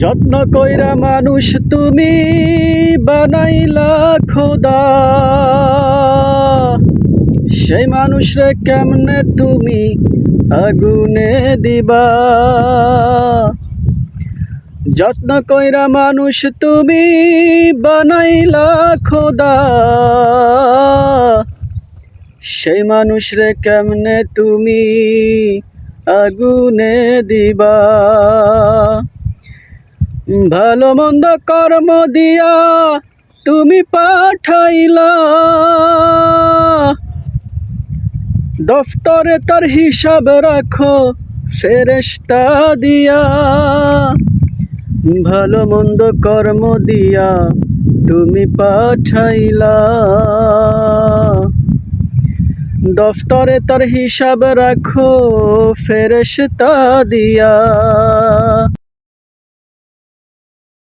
যত্ন কইরা মানুষ তুমি বানাইলা খোদা। সেই মানুষরে কেমনে তুমি আগুনে দিবা? যত্ন কইরা মানুষ তুমি বানাইলা খোদা। সেই মানুষরে কেমনে তুমি আগুনে দিবা? ভালো মন্দ কর্ম দিয়া তুমি পাঠাইলা। দফতরে তার হিসাব রাখো ফেরেস্তা দিয়া। ভালো মন্দ কর্ম দিয়া তুমি পাঠাইলা। দফতরে তার হিসাব রাখো ফেরেস্তা দিয়া।